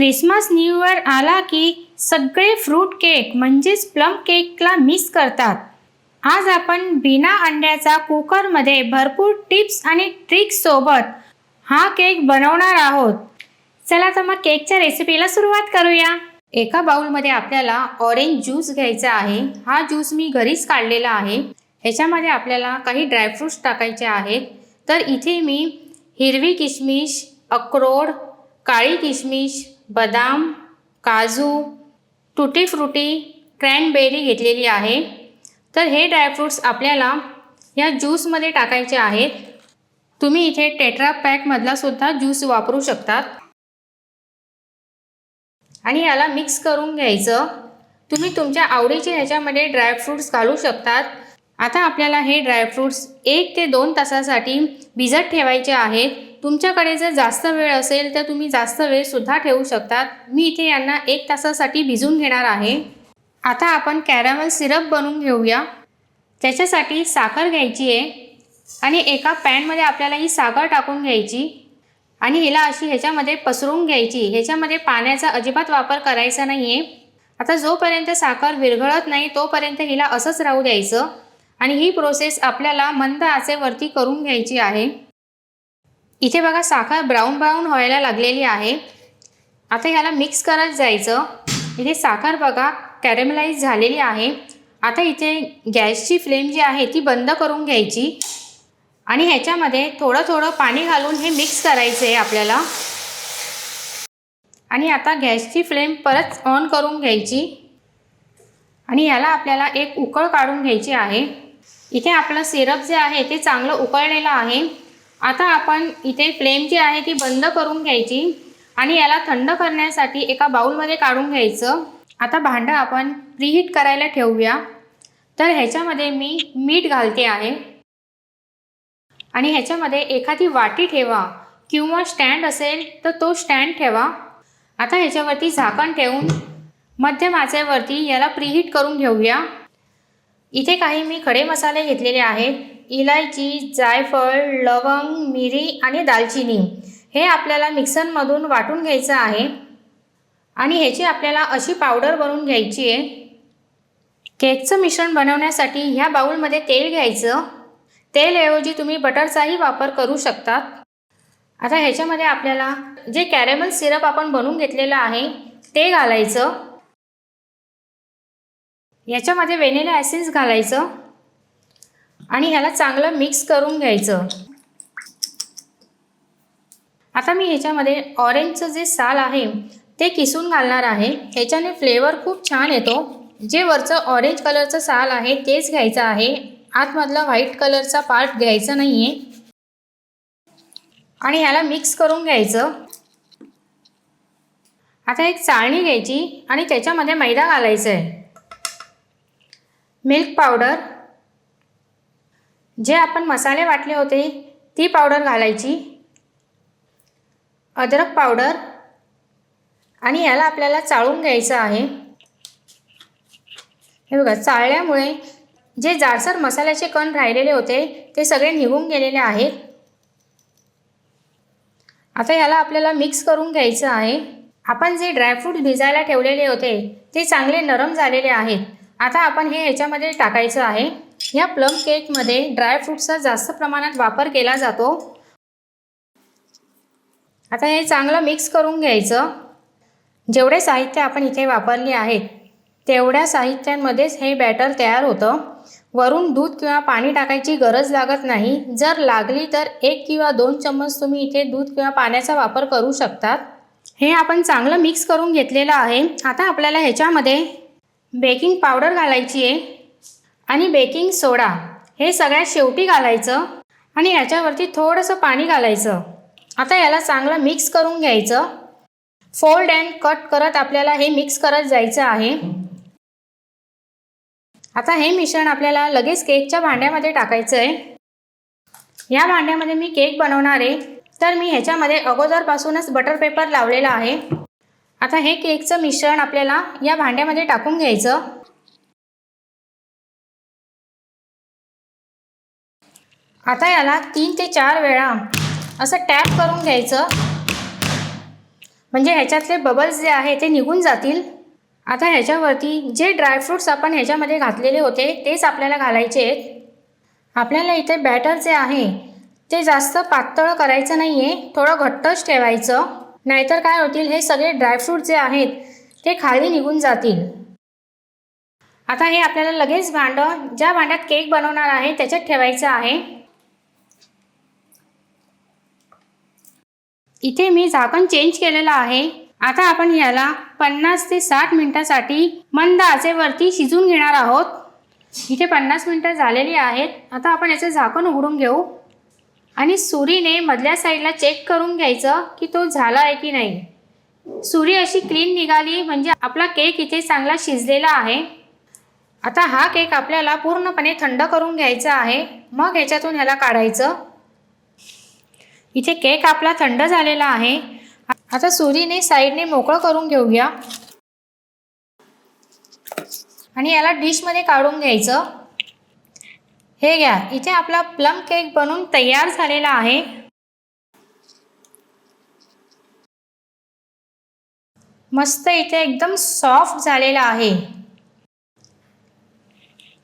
Christmas new year आला की सगळे फ्रूट केक म्हणजेच प्लम केकला मिस करतात. आज आपण बिना अंड्याचा कुकरमध्ये भरपूर टिप्स आणि ट्रिक्स सोबत हा केक बनवणार आहोत. चला तर मग केकच्या रेसिपीला सुरुवात करूया. एका बाउलमध्ये आपल्याला ऑरेंज ज्यूस घ्यायचा आहे. हा ज्यूस मी घरीच काढलेला आहे. ह्याच्यामध्ये आपल्याला काही ड्रायफ्रूट्स टाकायचे आहेत. तर इथे मी हिरवी किशमिश अक्रोड काळी किशमिश बदाम काजू टुटी फ्रुटी क्रॅनबेरी घेतलेली आहे. तर हे ड्रायफ्रूट्स आपल्याला या ज्यूसमध्ये टाकायचे आहेत. तुम्ही इथे टेट्रा पॅकमधला सुद्धा ज्यूस वापरू शकतात. आणि याला मिक्स करून घ्यायचं. तुम्ही तुमच्या आवडीचे ह्याच्यामध्ये ड्रायफ्रूट्स घालू शकतात. आता आपल्याला हे ड्रायफ्रूट्स एक ते दोन तासासाठी भिजत ठेवायचे आहेत. तुमच्याकडे जर जास्त वेळ असेल तर तुम्ही जास्त वेळसुद्धा ठेवू शकतात. मी इथे यांना एक तासासाठी भिजून घेणार आहे. आता आपण कॅरमल सिरप बनवून घेऊया. त्याच्यासाठी साखर घ्यायची आहे आणि एका पॅनमध्ये आपल्याला ही साखर टाकून घ्यायची आणि हिला अशी ह्याच्यामध्ये पसरून घ्यायची. ह्याच्यामध्ये पाण्याचा अजिबात वापर करायचा नाही आहे आता जोपर्यंत साखर विरघळत नाही तोपर्यंत हिला असंच राहू द्यायचं आणि ही प्रोसेस आपल्याला मंद आचेवरती करून घ्यायची आहे. इथे बघा साखर ब्राऊन ब्राऊन व्हायला लागलेली आहे. आता ह्याला मिक्स करत जायचं. इथे साखर बघा कॅरेमलाइज झालेली आहे. आता इथे गॅसची फ्लेम जी आहे ती बंद करून घ्यायची. आणि ह्याच्यामध्ये थोडं थोडं पाणी घालून हे मिक्स करायचं आहे आपल्याला. आणि आता गॅसची फ्लेम परत ऑन करून घ्यायची. आणि याला आपल्याला एक उकळ काढून घ्यायची आहे. इथे आपलं सिरप जे आहे ते चांगलं उकळलेलं आहे. आता आपण इथे फ्लेम जी आहे ती बंद करून घ्यायची आणि याला थंड करण्यासाठी एका बाऊलमध्ये काढून घ्यायचं. आता भांडं आपण प्रीहीट करायला ठेवूया. तर ह्याच्यामध्ये मी मीठ घालते आहे. आणि ह्याच्यामध्ये एखादी वाटी ठेवा किंवा स्टँड असेल तर तो स्टँड ठेवा. आता ह्याच्यावरती झाकण ठेवून मध्यम आचेवरती याला प्रीहीट करून घेऊया. इथे काही मी खडे मसाले घेतलेले आहेत. इलायची जायफळ लवंग मिरी आणि दालचिनी. हे आपल्याला मिक्सरमधून वाटून घ्यायचं आहे. आणि ह्याची आपल्याला अशी पावडर बनवून घ्यायची आहे. केकचं मिश्रण बनवण्यासाठी ह्या बाऊलमध्ये तेल घ्यायचं. तेलऐवजी तुम्ही बटरचाही वापर करू शकतात. आता ह्याच्यामध्ये आपल्याला जे कॅरेमल सिरप आपण बनवून घेतलेलं आहे ते घालायचं. याच्यामध्ये व्हेनिला ॲसेन्स घालायचं आणि ह्याला चांगलं मिक्स करून घ्यायचं. आता मी ह्याच्यामध्ये ऑरेंजचं जे साल आहे ते किसून घालणार आहे. ह्याच्याने फ्लेवर खूप छान येतो. जे वरचं ऑरेंज कलरचं साल आहे तेच घ्यायचं आहे. आतमधला व्हाईट कलरचा पार्ट घ्यायचा नाही आहे आणि ह्याला मिक्स करून घ्यायचं. आता एक चाळणी घ्यायची आणि त्याच्यामध्ये मैदा घालायचा आहे मिल्क पावडर. जे आपण मसाले वाटले होते ती पावडर घालायची. अद्रक पावडर. आणि याला आपल्याला चाळून घ्यायचं आहे. हे बघा चाळल्यामुळे जे जाडसर मसाल्याचे कण राहिलेले होते ते सगळे निघून गेलेले आहेत. आता याला आपल्याला मिक्स करून घ्यायचं आहे. आपण जे ड्रायफ्रूट भिजायला ठेवलेले होते ते चांगले नरम झालेले आहेत. आता आपण हे ह्याच्यामध्ये टाकायचं आहे. ह्या प्लम केकमध्ये ड्रायफ्रूटचा जास्त प्रमाणात वापर केला जातो. आता हे चांगलं मिक्स करून घ्यायचं. जेवढे साहित्य आपण इथे वापरले आहेत तेवढ्या साहित्यांमध्येच हे बॅटर तयार होतं. वरून दूध किंवा पाणी टाकायची गरज लागत नाही. जर लागली तर एक किंवा दोन चम्मच तुम्ही इथे दूध किंवा पाण्याचा वापर करू शकतात. हे आपण चांगलं मिक्स करून घेतलेलं आहे. आता आपल्याला ह्याच्यामध्ये बेकिंग पावडर घालायची आहे. आणि बेकिंग सोडा. हे सगळ्यात शेवटी घालायचं. आणि याच्यावरती थोडंसं पाणी घालायचं. आता याला चांगलं मिक्स करून घ्यायचं. फोल्ड अँड कट करत आपल्याला हे मिक्स करत जायचं आहे. आता हे मिश्रण आपल्याला लगेच केकच्या भांड्यामध्ये टाकायचं आहे. या भांड्यामध्ये मी केक बनवणार आहे. तर मी ह्याच्यामध्ये अगोदरपासूनच बटर पेपर लावलेला आहे. आता हे केकचं मिश्रण आपल्याला या भांड्यामध्ये टाकून घ्यायचं. आता याला तीन ते चार वेळा असं टॅप करून घ्यायचं. म्हणजे ह्याच्यातले बबल्स जे आहे ते निघून जातील. आता ह्याच्यावरती जे ड्रायफ्रूट्स आपण ह्याच्यामध्ये घातलेले होते तेच आपल्याला घालायचे आहेत. आपल्याला इथे बॅटर जे आहे ते जास्त पातळ करायचं नाही आहे थोडं घट्टच ठेवायचं. नाहीतर काय होतील? हे सगळे ड्रायफ्रूट जे आहेत ते खाली निघून जातील. आता हे आपल्याला लगेच भांडं ज्या भांड्यात केक बनवणार आहे त्याच्यात ठेवायचं आहे. इथे मी झाकण चेंज केलेलं आहे. आता आपण याला पन्नास ते साठ मिनिटासाठी मंद आचेवरती शिजून घेणार आहोत. इथे पन्नास मिनटं झालेली आहेत. आता आपण याचं झाकण उघडून घेऊ. आणि सुरीने मधल्या साईडला चेक करून घ्यायचं की तो झाला आहे की नाही. सुरी अशी क्लीन निघाली म्हणजे आपला केक इथे चांगला शिजलेला आहे. आता हा केक आपल्याला पूर्णपणे थंड करून घ्यायचा आहे. मग ह्याच्यातून ह्याला काढायचं. इथे केक आपला थंड झालेला आहे. आता सुरीने साईडने मोकळं करून घेऊया. आणि याला डिशमध्ये काढून घ्यायचं. हे घ्या इथे आपला प्लम केक बनून तयार झालेला आहे. मस्त इथे एकदम सॉफ्ट झालेला आहे.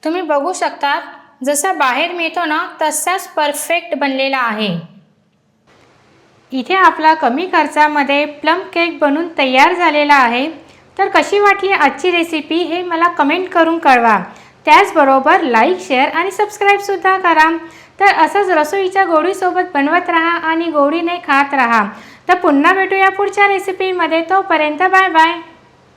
तुम्ही बघू शकता जसा बाहेर मिळतो ना तसाच परफेक्ट बनलेला आहे. इथे आपला कमी खर्चामध्ये प्लम केक बनून तयार झालेला आहे. तर कशी वाटली आजची रेसिपी हे मला कमेंट करून कळवा. त्याचबरोबर लाईक शेअर आणि सबस्क्राईबसुद्धा करा. तर असंच रसोईच्या गोडीसोबत बनवत राहा आणि गोडीने खात राहा. तर पुन्हा भेटूया पुढच्या रेसिपीमध्ये तोपर्यंत बाय बाय